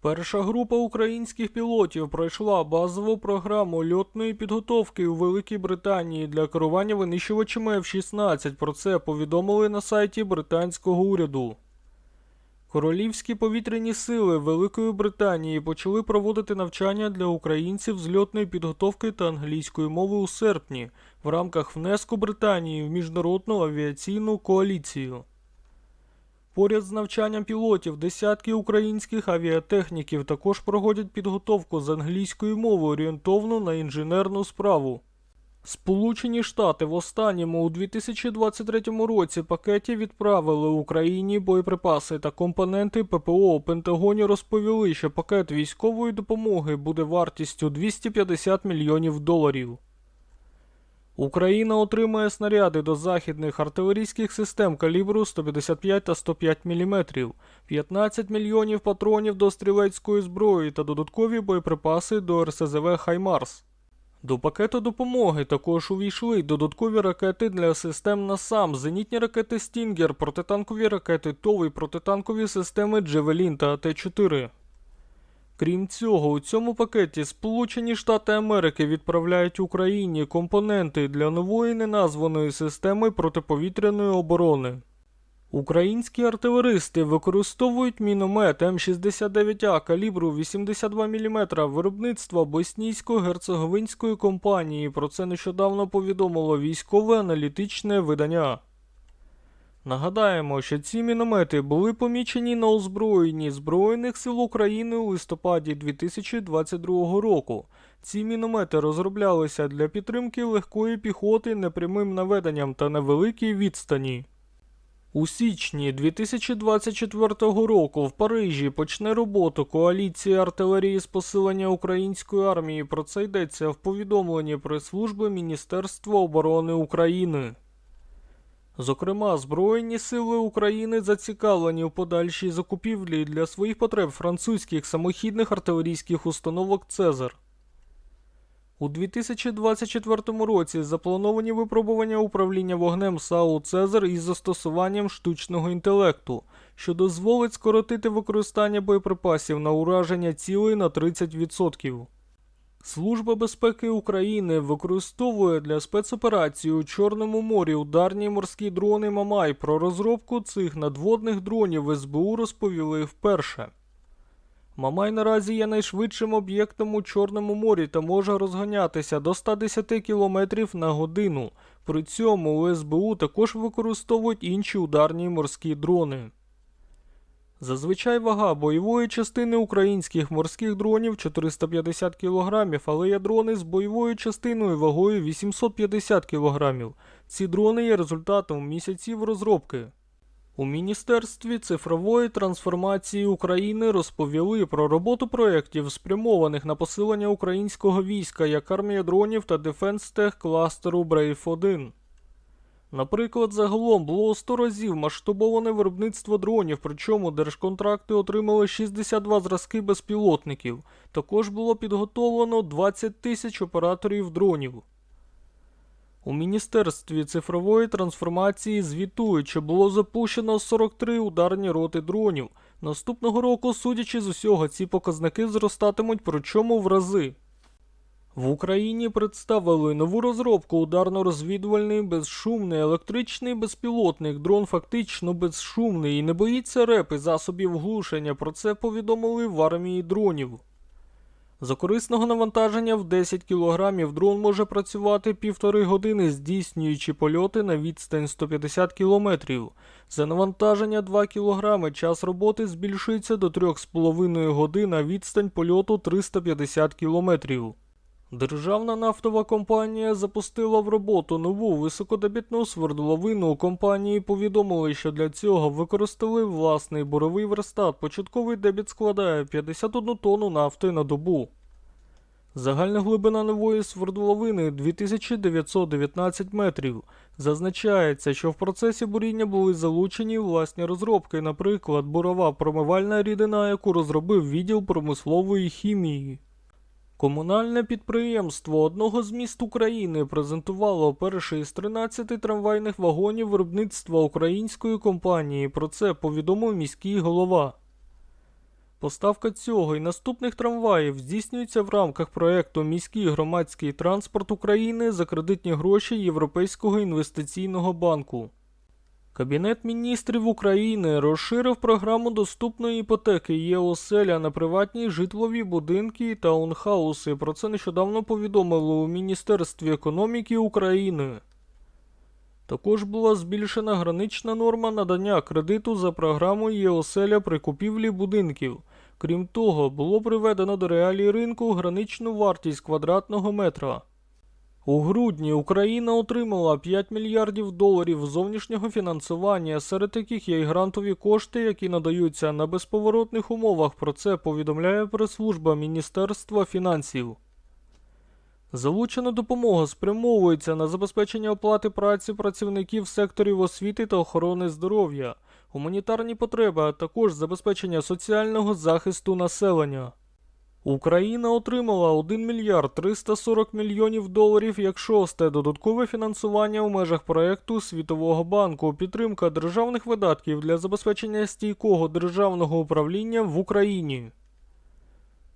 Перша група українських пілотів пройшла базову програму льотної підготовки у Великій Британії для керування винищувачами F-16. Про це повідомили на сайті британського уряду. Королівські повітряні сили Великої Британії почали проводити навчання для українців з льотної підготовки та англійської мови у серпні в рамках внеску Британії в міжнародну авіаційну коаліцію. Поряд з навчанням пілотів десятки українських авіатехніків також проводять підготовку з англійської мови орієнтовну на інженерну справу. Сполучені Штати в останньому у 2023 році пакеті відправили Україні боєприпаси та компоненти ППО. У Пентагоні розповіли, що пакет військової допомоги буде вартістю 250 мільйонів доларів. Україна отримає снаряди до західних артилерійських систем калібру 155 та 105 мм, 15 мільйонів патронів до стрілецької зброї та додаткові боєприпаси до РСЗВ Хаймарс. До пакету допомоги також увійшли додаткові ракети для систем НАСАМ, зенітні ракети Стінгер, протитанкові ракети ТОВ і протитанкові системи Джевелін та АТ-4. Крім цього, у цьому пакеті Сполучені Штати Америки відправляють Україні компоненти для нової неназваної системи протиповітряної оборони. Українські артилеристи використовують міномет М69А калібру 82 мм виробництва боснійсько-герцеговинської компанії. Про це нещодавно повідомило військове аналітичне видання. Нагадаємо, що ці міномети були помічені на озброєнні Збройних сил України у листопаді 2022 року. Ці міномети розроблялися для підтримки легкої піхоти непрямим наведенням та на великій відстані. У січні 2024 року в Парижі почне роботу коаліція артилерії з посилення української армії. Про це йдеться в повідомленні прес-служби Міністерства оборони України. Зокрема, Збройні сили України зацікавлені у подальшій закупівлі для своїх потреб французьких самохідних артилерійських установок Цезар. У 2024 році заплановані випробування управління вогнем САУ Цезар із застосуванням штучного інтелекту, що дозволить скоротити використання боєприпасів на ураження цілей на 30%. Служба безпеки України використовує для спецоперації у Чорному морі ударні морські дрони Мамай. Про розробку цих надводних дронів СБУ розповіли вперше. Мамай наразі є найшвидшим об'єктом у Чорному морі та може розганятися до 110 км на годину. При цьому у СБУ також використовують інші ударні морські дрони. Зазвичай вага бойової частини українських морських дронів 450 кг, але є дрони з бойовою частиною вагою 850 кг. Ці дрони є результатом місяців розробки. У Міністерстві цифрової трансформації України розповіли про роботу проєктів, спрямованих на посилення українського війська як армія дронів та дефенс-тех кластеру Brave 1. Наприклад, загалом було 100 разів масштабоване виробництво дронів, причому держконтракти отримали 62 зразки безпілотників. Також було підготовлено 20 тисяч операторів дронів. У Міністерстві цифрової трансформації звітують, що було запущено 43 ударні роти дронів. Наступного року, судячи з усього, ці показники зростатимуть, причому в рази. В Україні представили нову розробку ударно-розвідувальний безшумний електричний безпілотник. Дрон фактично безшумний і не боїться репи засобів глушення. Про це повідомили в армії дронів. За корисного навантаження в 10 кг дрон може працювати півтори години, здійснюючи польоти на відстань 150 км. За навантаження 2 кг час роботи збільшується до 3,5 годин, а відстань польоту 350 км. Державна нафтова компанія запустила в роботу нову високодебітну свердловину. Компанії повідомили, що для цього використали власний буровий верстат. Початковий дебіт складає 51 тонну нафти на добу. Загальна глибина нової свердловини 2919 метрів. Зазначається, що в процесі буріння були залучені власні розробки, наприклад, бурова промивальна рідина, яку розробив відділ промислової хімії. Комунальне підприємство одного з міст України презентувало перший з 13 трамвайних вагонів виробництва української компанії. Про це повідомив міський голова. Поставка цього і наступних трамваїв здійснюється в рамках проекту Міський громадський транспорт України за кредитні гроші Європейського інвестиційного банку. Кабінет міністрів України розширив програму доступної іпотеки ЄОСЕЛЯ на приватні житлові будинки і таунхауси. Про це нещодавно повідомили у Міністерстві економіки України. Також була збільшена гранична норма надання кредиту за програмою ЄОСЕЛЯ при купівлі будинків. Крім того, було приведено до реалій ринку граничну вартість квадратного метра. У грудні Україна отримала 5 мільярдів доларів зовнішнього фінансування, серед яких є й грантові кошти, які надаються на безповоротних умовах. Про це повідомляє прес-служба Міністерства фінансів. Залучена допомога спрямовується на забезпечення оплати праці працівників секторів освіти та охорони здоров'я, гуманітарні потреби, а також забезпечення соціального захисту населення. Україна отримала 1 мільярд 340 мільйонів доларів як шосте додаткове фінансування у межах проекту Світового банку, підтримка державних видатків для забезпечення стійкого державного управління в Україні.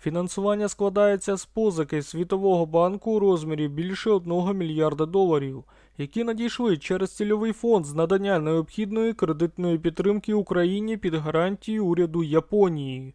Фінансування складається з позики Світового банку у розмірі більше 1 мільярда доларів, які надійшли через цільовий фонд з надання необхідної кредитної підтримки Україні під гарантії уряду Японії.